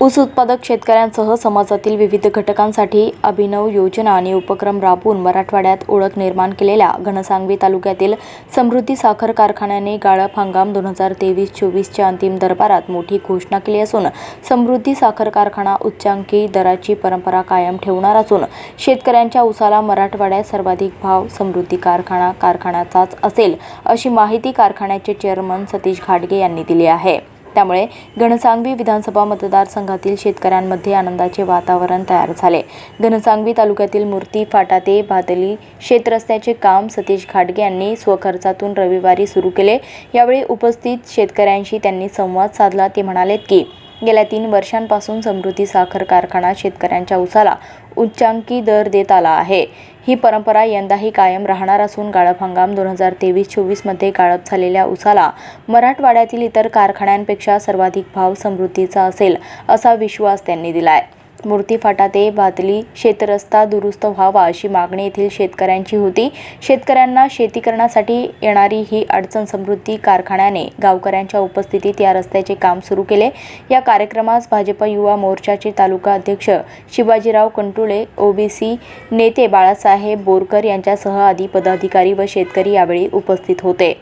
ऊस उत्पादक शेतकऱ्यांसह समाजातील विविध घटकांसाठी अभिनव योजना आणि उपक्रम राबवून मराठवाड्यात ओळख निर्माण केलेल्या घनसांगवी तालुक्यातील समृद्धी साखर कारखान्याने गाळप हंगाम दोन हजार तेवीस चोवीसच्या अंतिम दरबारात मोठी घोषणा केली असून समृद्धी साखर कारखाना उच्चांकी दराची परंपरा कायम ठेवणार असून शेतकऱ्यांच्या ऊसाला मराठवाड्यात सर्वाधिक भाव समृद्धी कारखाना कारखान्याचाच असेल अशी माहिती कारखान्याचे चेअरमन सतीश घाटगे यांनी दिली आहे. त्यामुळे घनसांगवी विधानसभा मतदारसंघातील शेतकऱ्यांमध्ये आनंदाचे वातावरण तयार झाले. घनसांगवी तालुक्यातील मूर्ती फाटा ते भादली शेतरस्त्याचे काम सतीश घाटगे यांनी स्वखर्चातून रविवारी सुरू केले. यावेळी उपस्थित शेतकऱ्यांशी त्यांनी संवाद साधला. ते म्हणालेत की गेल्या तीन वर्षांपासून समृद्धी साखर कारखाना शेतकऱ्यांच्या उसाला उच्चांकी दर देत आला आहे. ही परंपरा यंदाही कायम राहणार असून गाळप हंगाम दोन हजार तेवीस चोवीसमध्ये गाळप झालेल्या उसाला मराठवाड्यातील इतर कारखान्यांपेक्षा सर्वाधिक भाव समृद्धीचा असेल असा विश्वास त्यांनी दिला आहे मूर्तीफाटा ते भातली शेतरस्ता दुरुस्त व्हावा अशी मागणी येथील शेतकऱ्यांची होती. शेतकऱ्यांना शेती करण्यासाठी येणारी ही अडचण समृद्धी कारखान्याने गावकऱ्यांच्या उपस्थितीत या रस्त्याचे काम सुरू केले. या कार्यक्रमास भाजप युवा मोर्चाचे तालुका अध्यक्ष शिवाजीराव कंटुळे ओबीसी नेते बाळासाहेब बोरकर यांच्यासह आदी पदाधिकारी व शेतकरी यावेळी उपस्थित होते.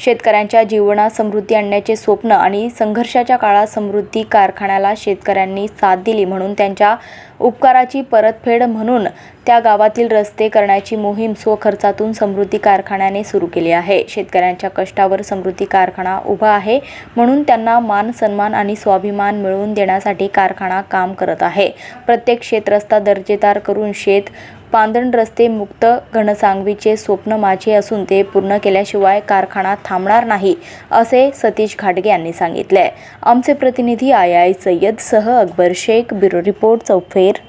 शेतकऱ्यांच्या जीवनात समृद्धी आणण्याचे स्वप्न आणि संघर्षाच्या काळात समृद्धी कारखान्याला शेतकऱ्यांनी साथ दिली म्हणून त्यांच्या उपकाराची परतफेड म्हणून त्या गावातील रस्ते करण्याची मोहीम स्वखर्चातून समृद्धी कारखान्याने सुरू केली आहे. शेतकऱ्यांच्या कष्टावर समृद्धी कारखाना उभा आहे म्हणून त्यांना मान सन्मान आणि स्वाभिमान मिळवून देण्यासाठी कारखाना काम करत आहे. प्रत्येक शेतरस्ता दर्जेदार करून शेत पांदण रस्ते मुक्त घनसांगवीचे स्वप्न माझे असून ते पूर्ण केल्याशिवाय कारखाना थांबणार नाही असे सतीश घाटगे यांनी सांगितले. आमचे प्रतिनिधी आय आय सय्यद सह अकबर शेख ब्युरो रिपोर्ट चौफेर